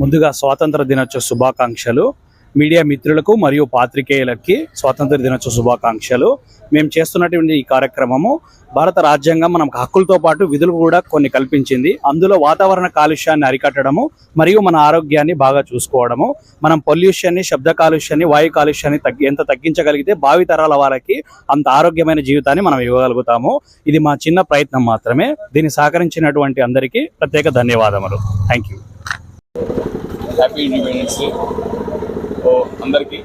ముందుగా స్వాతంత్ర దినోత్సవ శుభాకాంక్షలు. మీడియా మిత్రులకు మరియు పాత్రికేయులకి స్వాతంత్ర దినోత్సవ శుభాకాంక్షలు. మేము చేస్తున్నటువంటి ఈ కార్యక్రమము భారత రాజ్యాంగం మనకు హక్కులతో పాటు విధులు కూడా కొన్ని కల్పించింది. అందులో వాతావరణ కాలుష్యాన్ని అరికట్టడము మరియు మన ఆరోగ్యాన్ని బాగా చూసుకోవడము మనం పొల్యూషన్ని శబ్ద కాలుష్యాన్ని వాయు కాలుష్యాన్ని తగ్గి ఎంత తగ్గించగలిగితే భావి తరాల వారికి అంత ఆరోగ్యమైన జీవితాన్ని మనం ఇవ్వగలుగుతాము. ఇది మా చిన్న ప్రయత్నం మాత్రమే. దీన్ని సహకరించినటువంటి అందరికీ ప్రత్యేక ధన్యవాదములు. Thank you happy independence day ఓ అందరికీ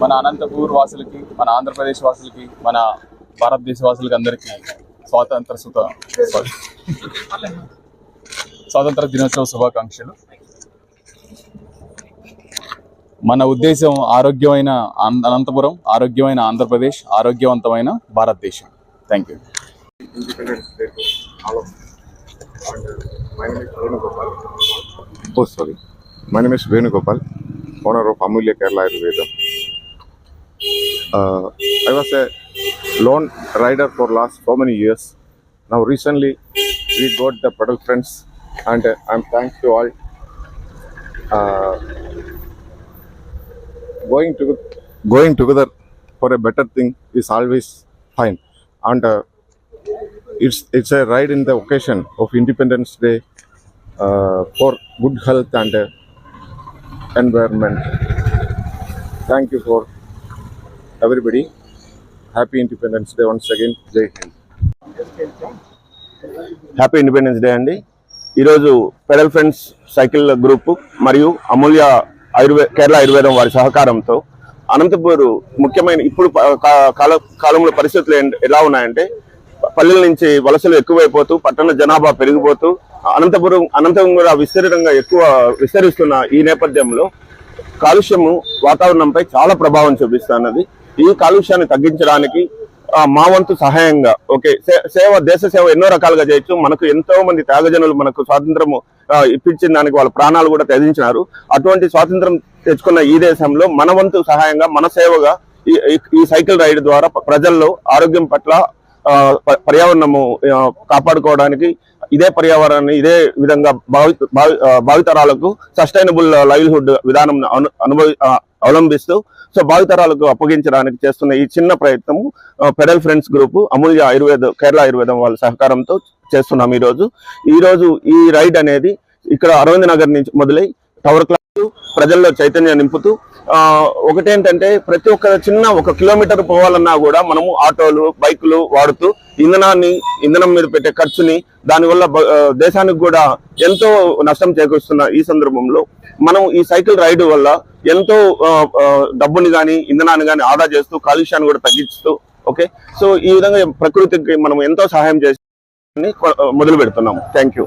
మన అనంతపూర్ వాసులకి మన ఆంధ్రప్రదేశ్ వాసులకి మన భారతదేశ వాసులకి అందరికీ స్వాతంత్ర సుత స్వాతంత్ర దినోత్సవ శుభాకాంక్షలు. మన ఉద్దేశం ఆరోగ్యమైన అనంతపురం ఆరోగ్యమైన ఆంధ్రప్రదేశ్ ఆరోగ్యవంతమైన భారతదేశం. Thank you Independence Day to all and my name is Venugopal. Oh, sorry. My name is Venugopal, owner of Amulya Kerala Ayurveda. Uh, I was a lone rider for last so many years. Now recently we got the pedal friends and uh, I'm thanks to all. Uh, going to going together for a better thing is always fine and uh, it's it's a ride in the occasion of Independence Day uh, for good health and uh, environment. Thank you for everybody. Happy independence day once again. Jai happy independence day అండి ఈరోజు pedal friends cycle group మరియు అమూల్య ఆయుర్వే కేరళ ఆయుర్వేదం వారి సహకారంతో అనంతపూర్ ముఖ్యమైన ఇప్పుడు కాల కాలంలో పరిస్థితులు ఎలా ఉన్నాయంటే పల్లెల నుంచి వలసలు ఎక్కువైపోతూ పట్టణ జనాభా పెరిగిపోతూ అనంతపురం అనంతపురం కూడా విస్తృతంగా ఎక్కువ విస్తరిస్తున్న ఈ నేపథ్యంలో కాలుష్యము వాతావరణంపై చాలా ప్రభావం చూపిస్తున్నది. ఈ కాలుష్యాన్ని తగ్గించడానికి మా వంతు సహాయంగా ఓకే సే- సేవ దేశ సేవ ఎన్నో రకాలుగా చేయొచ్చు. మనకు ఎంతో మంది త్యాగజనులు మనకు స్వాతంత్రము ఇప్పించిన దానికి వాళ్ళ ప్రాణాలు కూడా త్యజించినారు. అటువంటి స్వాతంత్రం తెచ్చుకున్న ఈ దేశంలో మన వంతు సహాయంగా మన సేవగా ఈ ఈ- సైకిల్ రైడ్ ద్వారా ప్రజల్లో ఆరోగ్యం పట్ల పర్యావరణము కాపాడుకోవడానికి ఇదే పర్యావరణాన్ని ఇదే విధంగా భావి భావితరాలకు సస్టైనబుల్ లైవ్లీహుడ్ విధానం అను- అనుభవి అవలంబిస్తూ సో భావితరాలకు అప్పగించడానికి చేస్తున్న ఈ చిన్న ప్రయత్నము pedal friends group Amulya Ayurveda Kerala ఆయుర్వేదం వాళ్ళ సహకారంతో చేస్తున్నాం ఈ రోజు ఈ రోజు ఈ రైడ్ అనేది ఇక్కడ అరవింద్ నగర్ నుంచి మొదలై టవర్ క్లాస్ ప్రజల్లో చైతన్యం నింపుతూ ఒకటేంటంటే ప్రతి ఒక్క చిన్న ఒక కిలోమీటర్ పోవాలన్నా కూడా మనము ఆటోలు బైకులు వాడుతూ ఇంధనాన్ని ఇంధనం మీద పెట్టే ఖర్చుని దానివల్ల దేశానికి కూడా ఎంతో నష్టం చేకూరుస్తున్న ఈ సందర్భంలో మనం ఈ సైకిల్ రైడ్ వల్ల ఎంతో డబ్బుని కానీ ఇంధనాన్ని కానీ ఆదా చేస్తూ కాలుష్యాన్ని కూడా తగ్గిస్తూ ఓకే? సో ఈ విధంగా ప్రకృతికి మనం ఎంతో సహాయం చేసి మొదలు పెడుతున్నాము. Thank you.